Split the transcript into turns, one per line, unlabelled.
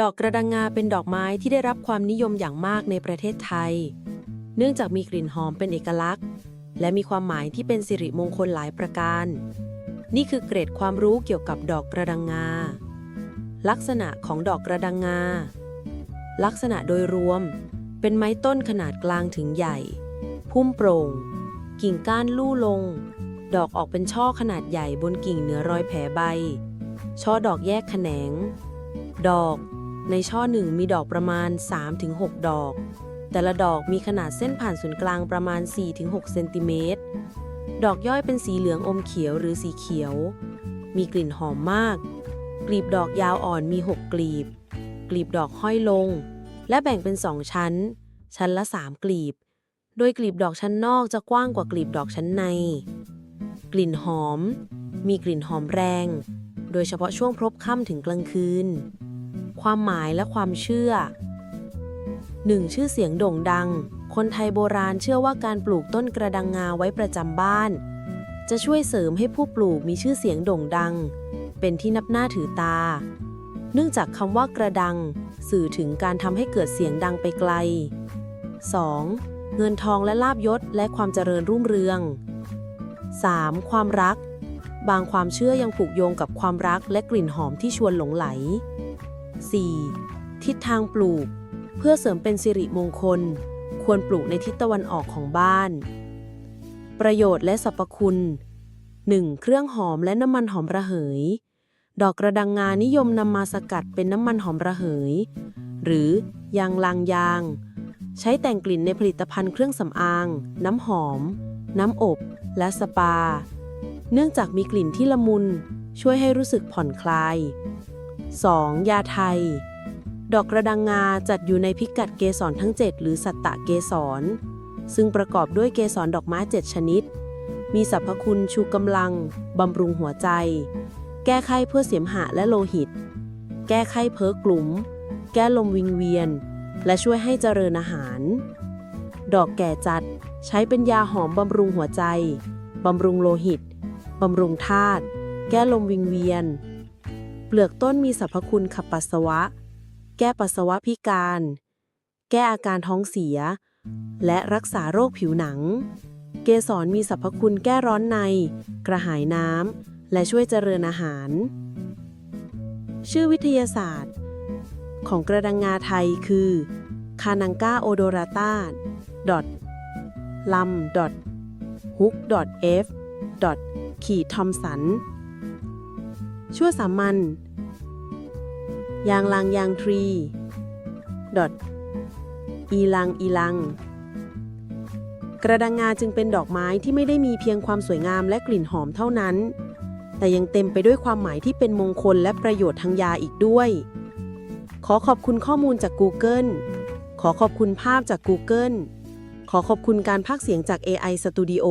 ดอกกระดังงาเป็นดอกไม้ที่ได้รับความนิยมอย่างมากในประเทศไทย เนื่องจากมีกลิ่นหอมเป็นเอกลักษณ์ และมีความหมายที่เป็นสิริมงคลหลายประการ นี่คือเกร็ดความรู้เกี่ยวกับดอกกระดังงา ลักษณะของดอกกระดังงา ลักษณะโดยรวม เป็นไม้ต้นขนาดกลางถึงใหญ่ พุ่มโปร่ง กิ่งก้านลู่ลง ดอกออกเป็นช่อขนาดใหญ่บนกิ่งเหนือรอยแผลใบ ช่อดอกแยกแขนง ดอก ในช่อหนึ่งมีดอกประมาณ 3-6 ดอก แต่ละดอกมีขนาดเส้นผ่านศูนย์กลางประมาณ 4-6 เซนติเมตร ดอกย่อยเป็นสีเหลืองอมเขียวหรือสีเขียว มีกลิ่นหอมมาก กลีบดอกยาวอ่อนมี 6 กลีบ กลีบดอกห้อยลง และแบ่งเป็นสองชั้น ชั้นละ 3 กลีบ โดยกลีบดอกชั้นนอกจะกว้างกว่ากลีบดอกชั้นใน กลิ่นหอม มีกลิ่นหอมแรง โดยเฉพาะช่วงพบค่ำถึงกลางคืน ความหมายและความเชื่อ 1. ชื่อเสียงโด่งดัง คนไทยโบราณเชื่อว่าการปลูกต้นกระดังงาไว้ประจำบ้าน จะช่วยเสริมให้ผู้ปลูกมีชื่อเสียงโด่งดัง เป็นที่นับหน้าถือตา เนื่องจากคำว่ากระดัง สื่อถึงการทำให้เกิดเสียงดังไปไกล 2. เงินทองและลาบยศและความเจริญรุ่งเรือง 3. ความรัก บางความเชื่อยังผูกโยงกับความรักและกลิ่นหอมที่ชวนหลงไหล 4. ทิศทางปลูก เพื่อเสริมเป็นสิริมงคล ควรปลูกในทิศตะวันออกของบ้าน ประโยชน์และสรรพคุณ 1. เครื่องหอมและน้ำมันหอมระเหย ดอกกระดังงานิยมนำมาสกัดเป็นน้ำมันหอมระเหย หรือยางลางยาง ใช้แต่งกลิ่นในผลิตภัณฑ์เครื่องสำอาง น้ำหอม น้ำอบ และสปา เนื่องจากมีกลิ่นที่ละมุน ช่วยให้รู้สึกผ่อนคลาย 2. ยาไทย ดอกกระดังงาจัดอยู่ในพิกัดเกสรทั้ง 7 หรือสัตตะเกสร ซึ่งประกอบด้วยเกสรดอกไม้ 7 ชนิด มีสรรพคุณชูกำลัง บำรุงหัวใจ แก้ไข้เพื่อเสมหะและโลหิต แก้ไข้เพ้อกลุ่ม แก้ลมวิงเวียน และช่วยให้เจริญอาหาร ดอกแก่จัดใช้เป็นยาหอมบำรุงหัวใจ บำรุงโลหิต บำรุงธาตุ แก้ลมวิงเวียน เปลือกต้นมีสรรพคุณขับปัสสาวะ แก้ปัสสาวะพิการ แก้อาการท้องเสีย และรักษาโรคผิวหนัง เกสรมีสรรพคุณแก้ร้อนใน กระหายน้ำ และช่วยเจริญอาหาร ชื่อวิทยาศาสตร์ ของกระดังงาไทยคือคานังกาโอโดราตาดอทลัมดอทฮุกดอทเอฟดอทขีทอมสัน ชั่วสามัญยางลางยางทรีดอทอีลังอีลัง กระดังงาจึงเป็นดอกไม้ที่ไม่ได้มีเพียงความสวยงามและกลิ่นหอมเท่านั้น แต่ยังเต็มไปด้วยความหมายที่เป็นมงคลและประโยชน์ทางยาอีกด้วย ขอขอบคุณข้อมูลจาก Google ขอขอบคุณภาพจาก Google ขอขอบคุณการพากเสียงจาก AI Studio